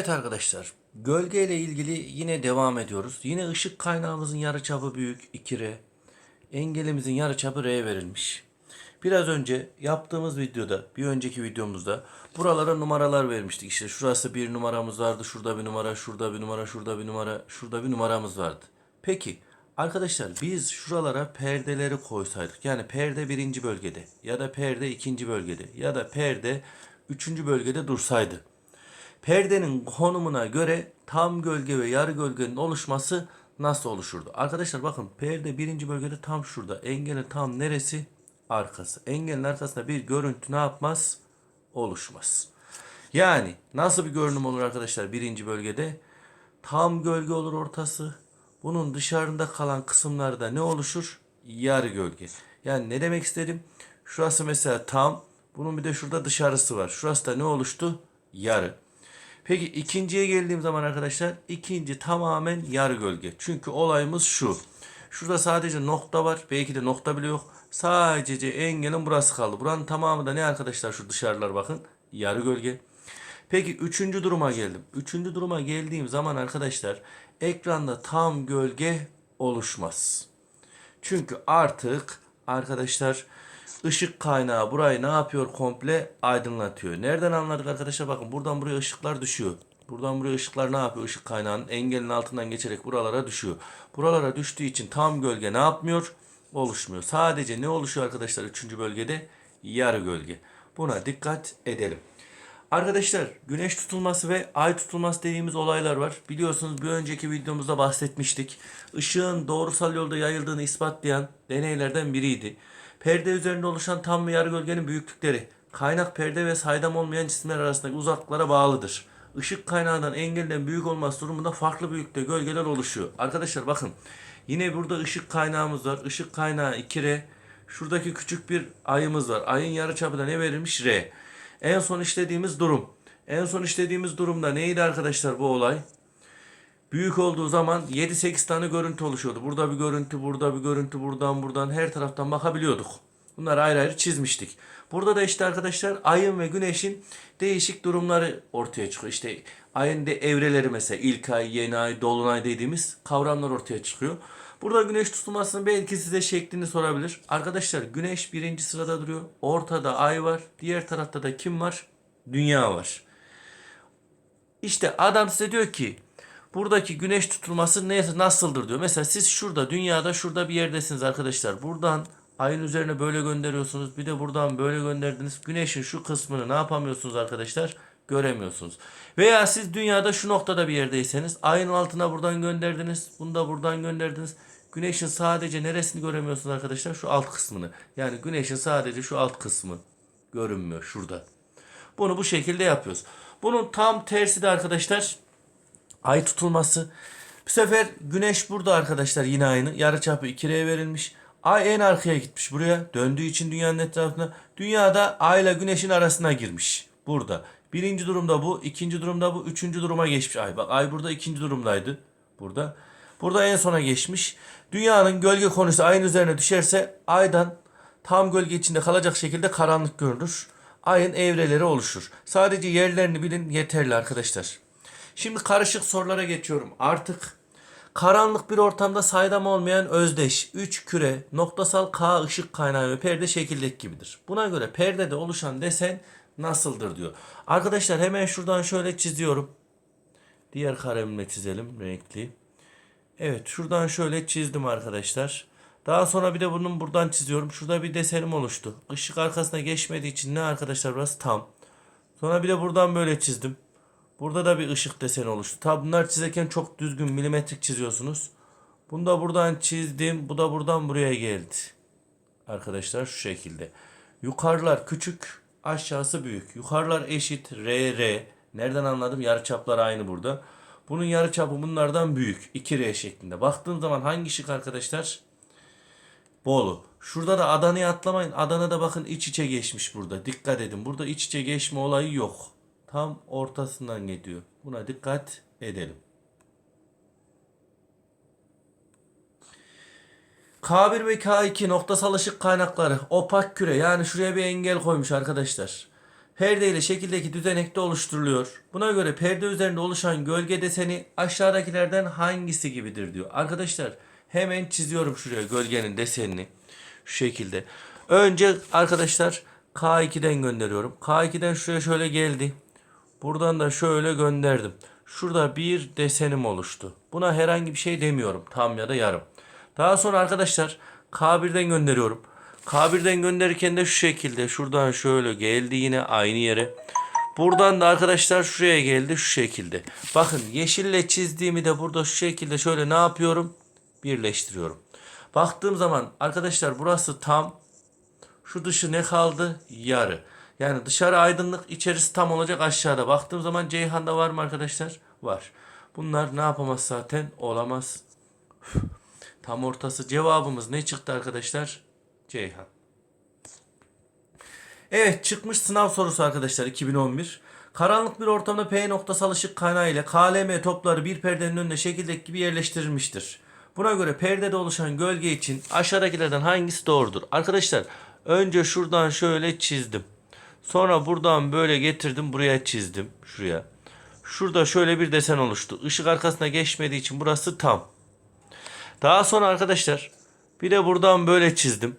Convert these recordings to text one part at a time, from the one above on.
Evet arkadaşlar, gölge ile ilgili yine devam ediyoruz. Yine ışık kaynağımızın yarıçapı büyük 2R. Engelimizin yarıçapı R verilmiş. Biraz önce yaptığımız videoda, bir önceki videomuzda buralara numaralar vermiştik. İşte şurası bir numaramız vardı, şurada bir numara, şurada bir numara, şurada bir numara, şurada bir numaramız vardı. Peki arkadaşlar biz şuralara perdeleri koysaydık. Yani perde birinci bölgede ya da perde ikinci bölgede ya da perde üçüncü bölgede dursaydı. Perdenin konumuna göre tam gölge ve yarı gölgenin oluşması nasıl oluşurdu? Arkadaşlar bakın perde birinci bölgede tam şurada. Engelin tam neresi? Arkası. Engelin arkasında bir görüntü ne yapmaz? Oluşmaz. Yani nasıl bir görünüm olur arkadaşlar birinci bölgede? Tam gölge olur ortası. Bunun dışarında kalan kısımlarda ne oluşur? Yarı gölge. Yani ne demek istedim? Şurası mesela tam. Bunun bir de şurada dışarısı var. Şurası da ne oluştu? Yarı. Peki ikinciye geldiğim zaman arkadaşlar ikinci tamamen yarı gölge. Çünkü olayımız şu. Şurada sadece nokta var. Belki de nokta bile yok. Sadece engelin burası kaldı. Buranın tamamı da ne arkadaşlar şu dışarılar bakın. Yarı gölge. Peki üçüncü duruma geldim. Üçüncü duruma geldiğim zaman arkadaşlar ekranda tam gölge oluşmaz. Çünkü artık arkadaşlar ışık kaynağı burayı ne yapıyor komple aydınlatıyor. Nereden anladık arkadaşlar bakın buradan buraya ışıklar düşüyor. Buradan buraya ışıklar ne yapıyor ışık kaynağının engelin altından geçerek buralara düşüyor. Buralara düştüğü için tam gölge ne yapmıyor? Oluşmuyor. Sadece ne oluşuyor arkadaşlar 3. bölgede? Yarı gölge. Buna dikkat edelim. Arkadaşlar güneş tutulması ve ay tutulması dediğimiz olaylar var. Biliyorsunuz bir önceki videomuzda bahsetmiştik. Işığın doğrusal yolda yayıldığını ispatlayan deneylerden biriydi. Perde üzerinde oluşan tam ve yarı gölgenin büyüklükleri kaynak perde ve saydam olmayan cisimler arasındaki uzaklıklara bağlıdır. Işık kaynağından engelden büyük olması durumunda farklı büyüklükte gölgeler oluşuyor. Arkadaşlar bakın yine burada ışık kaynağımız var. Işık kaynağı 2R. Şuradaki küçük bir ayımız var. Ayın yarıçapı da ne verilmiş? R. En son işlediğimiz durum. En son işlediğimiz durumda neydi arkadaşlar bu olay? Büyük olduğu zaman 7-8 tane görüntü oluşuyordu. Burada bir görüntü, burada bir görüntü, buradan buradan her taraftan bakabiliyorduk. Bunları ayrı ayrı çizmiştik. Burada da işte arkadaşlar ayın ve güneşin değişik durumları ortaya çıkıyor. İşte ayın de evreleri mesela ilk ay, yeni ay, dolunay dediğimiz kavramlar ortaya çıkıyor. Burada güneş tutulmasının belki size şeklini sorabilir. Arkadaşlar güneş birinci sırada duruyor. Ortada ay var. Diğer tarafta da kim var? Dünya var. İşte adam size diyor ki buradaki güneş tutulması ne, nasıldır diyor. Mesela siz şurada dünyada şurada bir yerdesiniz arkadaşlar. Buradan ayın üzerine böyle gönderiyorsunuz. Bir de buradan böyle gönderdiniz. Güneşin şu kısmını ne yapamıyorsunuz arkadaşlar? Göremiyorsunuz. Veya siz dünyada şu noktada bir yerdeyseniz ayın altına buradan gönderdiniz. Bunu da buradan gönderdiniz. Güneşin sadece neresini göremiyorsunuz arkadaşlar? Şu alt kısmını. Yani güneşin sadece şu alt kısmı görünmüyor şurada. Bunu bu şekilde yapıyoruz. Bunun tam tersi de arkadaşlar ay tutulması. Bu sefer güneş burada arkadaşlar yine aynı. Yarıçapı 2R'ye verilmiş. Ay en arkaya gitmiş buraya. Döndüğü için dünyanın etrafına. Dünyada ay ile güneşin arasına girmiş. Burada. Birinci durumda bu. ikinci durumda bu. Üçüncü duruma geçmiş ay. Bak ay burada ikinci durumdaydı. Burada. Burada en sona geçmiş. Dünyanın gölge konusu ayın üzerine düşerse aydan tam gölge içinde kalacak şekilde karanlık görünür. Ayın evreleri oluşur. Sadece yerlerini bilin yeterli arkadaşlar. Şimdi karışık sorulara geçiyorum. Artık karanlık bir ortamda saydam olmayan özdeş 3 küre noktasal K ışık kaynağı ve perde şekildeki gibidir. Buna göre perdede oluşan desen nasıldır diyor. Arkadaşlar hemen şuradan şöyle çiziyorum. Diğer kalemle çizelim renkli. Evet şuradan şöyle çizdim arkadaşlar. Daha sonra bir de bunun buradan çiziyorum. Şurada bir desenim oluştu. Işık arkasına geçmediği için ne arkadaşlar burası tam. Sonra bir de buradan böyle çizdim. Burada da bir ışık deseni oluştu. Tabi bunlar çizerken çok düzgün milimetrik çiziyorsunuz. Bunu da buradan çizdim. Bu da buradan buraya geldi. Arkadaşlar şu şekilde. Yukarılar küçük, aşağısı büyük. Yukarılar eşit R R. Nereden anladım? Yarıçaplar aynı burada. Bunun yarıçapı bunlardan büyük. 2R şeklinde. Baktığın zaman hangi şık arkadaşlar? Bolu. Şurada da Adana'ya atlamayın. Adana da bakın iç içe geçmiş burada. Dikkat edin. Burada iç içe geçme olayı yok. Tam ortasından gidiyor. Buna dikkat edelim. K1 ve K2 noktasal ışık kaynakları opak küre yani şuraya bir engel koymuş arkadaşlar. perde ile şekildeki düzenekte oluşturuluyor. Buna göre perde üzerinde oluşan gölge deseni aşağıdakilerden hangisi gibidir diyor. Arkadaşlar hemen çiziyorum şuraya gölgenin desenini. Şu şekilde. Önce arkadaşlar K2'den gönderiyorum. K2'den şuraya şöyle geldi. Buradan da şöyle gönderdim. Şurada bir desenim oluştu. Buna herhangi bir şey demiyorum. Tam ya da yarım. Daha sonra arkadaşlar K1'den gönderiyorum. K1'den gönderirken de şu şekilde şuradan şöyle geldi yine aynı yere. Buradan da arkadaşlar şuraya geldi şu şekilde. Bakın yeşille çizdiğimi de burada şu şekilde şöyle ne yapıyorum? Birleştiriyorum. Baktığım zaman arkadaşlar burası tam. Şu dışı ne kaldı? Yarı. Yani dışarı aydınlık, içerisi tam olacak aşağıda. Baktığım zaman Ceyhan'da var mı arkadaşlar? Var. Bunlar ne yapamaz zaten? Olamaz. Tam ortası. Cevabımız ne çıktı arkadaşlar? Ceyhan. Evet çıkmış sınav sorusu arkadaşlar 2011. Karanlık bir ortamda P noktasal ışık kaynağı ile KLM topları bir perdenin önüne şekildeki gibi yerleştirilmiştir. Buna göre perdede oluşan gölge için aşağıdakilerden hangisi doğrudur? Arkadaşlar önce şuradan şöyle çizdim. Sonra buradan böyle getirdim buraya çizdim. Şuraya. Şurada şöyle bir desen oluştu. Işık arkasına geçmediği için burası tam. Daha sonra arkadaşlar bir de buradan böyle çizdim.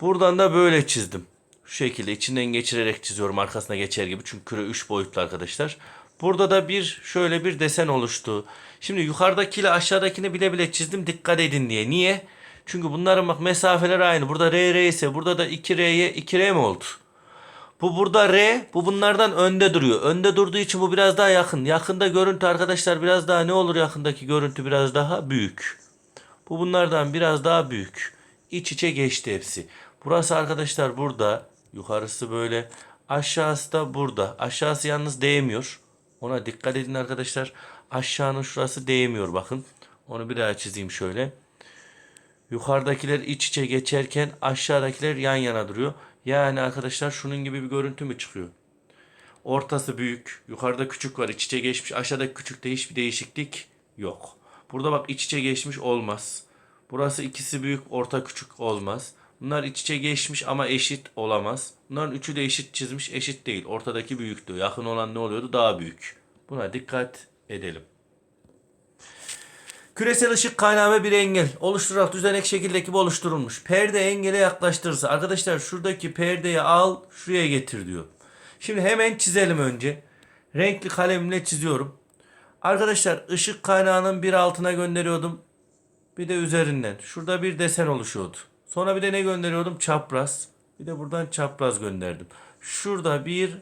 Buradan da böyle çizdim. Şu şekilde içinden geçirerek çiziyorum arkasına geçer gibi. Çünkü küre 3 boyutlu arkadaşlar. Burada da bir şöyle bir desen oluştu. Şimdi yukarıdakiyle aşağıdakini bile bile çizdim dikkat edin diye. Niye? Çünkü bunların bak mesafeleri aynı. Burada R R ise burada da 2R'ye 2R mi oldu? Bu burada R, bu bunlardan önde duruyor. Önde durduğu için bu biraz daha yakın. Yakında görüntü arkadaşlar biraz daha ne olur yakındaki görüntü biraz daha büyük. Bu bunlardan biraz daha büyük. İç içe geçti hepsi. Burası arkadaşlar burada. Yukarısı böyle. Aşağısı da burada. Aşağısı yalnız değmiyor. Ona dikkat edin arkadaşlar. Aşağının şurası değmiyor bakın. Onu bir daha çizeyim şöyle. Yukarıdakiler iç içe geçerken aşağıdakiler yan yana duruyor. Yani arkadaşlar şunun gibi bir görüntü mü çıkıyor? Ortası büyük. Yukarıda küçük var. iç içe geçmiş. Aşağıdaki küçükte hiçbir değişiklik yok. Burada bak iç içe geçmiş olmaz. Burası ikisi büyük, orta küçük olmaz. Bunlar iç içe geçmiş ama eşit olamaz. Bunların üçü de eşit çizmiş, eşit değil. Ortadaki büyüktü. Yakın olan ne oluyordu? Daha büyük. Buna dikkat edelim. Küresel ışık kaynağı ve bir engel oluşturarak düzenek şekildeki gibi oluşturulmuş. Perde engele yaklaştırırsa arkadaşlar şuradaki perdeyi al şuraya getir diyor. Şimdi hemen çizelim önce. Renkli kalemle çiziyorum. Arkadaşlar ışık kaynağının bir altına gönderiyordum. Bir de üzerinden. Şurada bir desen oluşuyordu. Sonra bir de ne gönderiyordum? Çapraz. Bir de buradan çapraz gönderdim. Şurada bir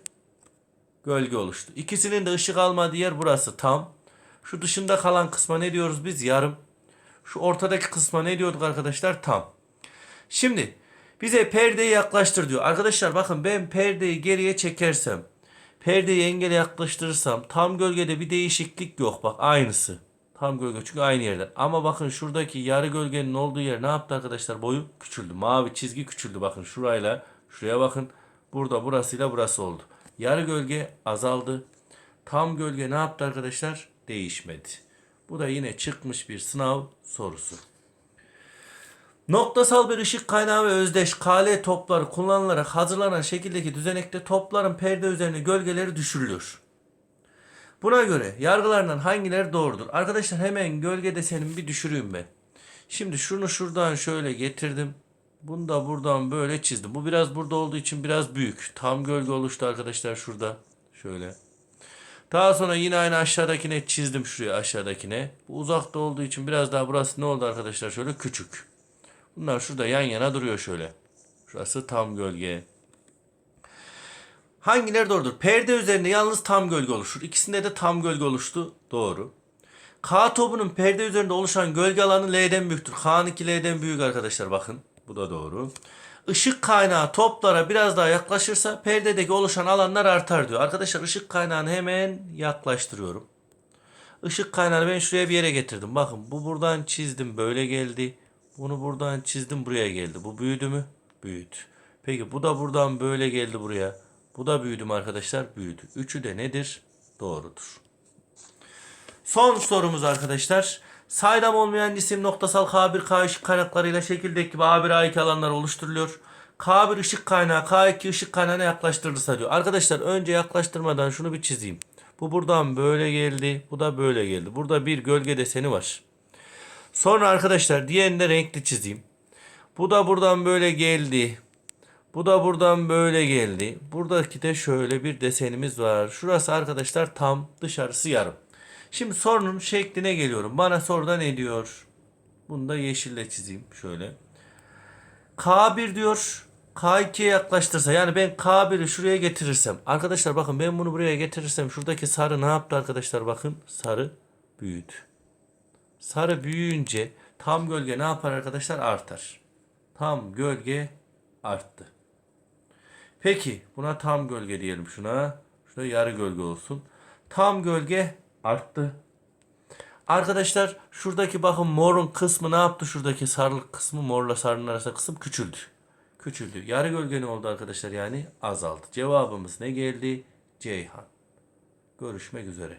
gölge oluştu. İkisinin de ışık almadığı yer burası tam. Şu dışında kalan kısma ne diyoruz biz? Yarım. Şu ortadaki kısma ne diyorduk arkadaşlar? Tam. Şimdi bize perdeyi yaklaştır diyor. Arkadaşlar bakın ben perdeyi geriye çekersem, perdeyi engele yaklaştırırsam tam gölgede bir değişiklik yok. Bak aynısı. Tam gölge çünkü aynı yerden. Ama bakın şuradaki yarı gölgenin olduğu yer ne yaptı arkadaşlar? Boyu küçüldü. Mavi çizgi küçüldü. Bakın şurayla şuraya bakın. Burada burasıyla burası oldu. Yarı gölge azaldı. Tam gölge ne yaptı arkadaşlar? Değişmedi. Bu da yine çıkmış bir sınav sorusu. Noktasal bir ışık kaynağı ve özdeş KL topları kullanılarak hazırlanan şekildeki düzenekte topların perde üzerine gölgeleri düşürülüyor. Buna göre yargılarından hangileri doğrudur? Arkadaşlar hemen gölge desenimi bir düşüreyim ben. Şimdi şunu şuradan şöyle getirdim. Bunu da buradan böyle çizdim. Bu biraz burada olduğu için biraz büyük. Tam gölge oluştu arkadaşlar şurada. Şöyle. Daha sonra yine aynı aşağıdakine çizdim şuraya aşağıdakine. Bu uzakta olduğu için biraz daha burası ne oldu arkadaşlar? Şöyle küçük. Bunlar şurada yan yana duruyor şöyle. Şurası tam gölge. Hangileri doğrudur? Perde üzerinde yalnız tam gölge oluşur. İkisinde de tam gölge oluştu. Doğru. K topunun perde üzerinde oluşan gölge alanı L'den büyüktür. K'nınki L'den büyük arkadaşlar bakın. Bu da doğru. Işık kaynağı toplara biraz daha yaklaşırsa perdedeki oluşan alanlar artar diyor. Arkadaşlar ışık kaynağını hemen yaklaştırıyorum. Işık kaynağını ben şuraya bir yere getirdim. Bakın bu buradan çizdim böyle geldi. Bunu buradan çizdim buraya geldi. Bu büyüdü mü? Büyüdü. Peki bu da buradan böyle geldi buraya. Bu da büyüdü mü arkadaşlar? Büyüdü. Üçü de nedir? Doğrudur. Son sorumuz arkadaşlar. Saydam olmayan cisim noktasal K1 K ışık kaynaklarıyla şekildeki gibi A1 A2 alanlar oluşturuluyor. K1 ışık kaynağı K2 ışık kaynağına yaklaştırırsa diyor. Arkadaşlar önce yaklaştırmadan şunu bir çizeyim. Bu buradan böyle geldi. Bu da böyle geldi. Burada bir gölge deseni var. Sonra arkadaşlar diğerini de renkli çizeyim. Bu da buradan böyle geldi. Bu da buradan böyle geldi. Buradaki de şöyle bir desenimiz var. Şurası arkadaşlar tam dışarısı yarım. Şimdi sorunun şekline geliyorum. Bana soruda ne diyor? Bunu da yeşille çizeyim şöyle. K1 diyor. K2'ye yaklaştırsa yani ben K1'i şuraya getirirsem. Arkadaşlar bakın ben bunu buraya getirirsem şuradaki sarı ne yaptı arkadaşlar bakın. Sarı büyüdü. Sarı büyüyünce tam gölge ne yapar arkadaşlar? Artar. Tam gölge arttı. Peki buna tam gölge diyelim şuna. Şurada yarı gölge olsun. Tam gölge arttı. Arkadaşlar şuradaki bakın morun kısmı ne yaptı? Şuradaki sarılık kısmı morla sarının arasında kısım küçüldü. Küçüldü. Yarı gölge ne oldu arkadaşlar yani? Azaldı. Cevabımız ne geldi? Ceyhan. Görüşmek üzere.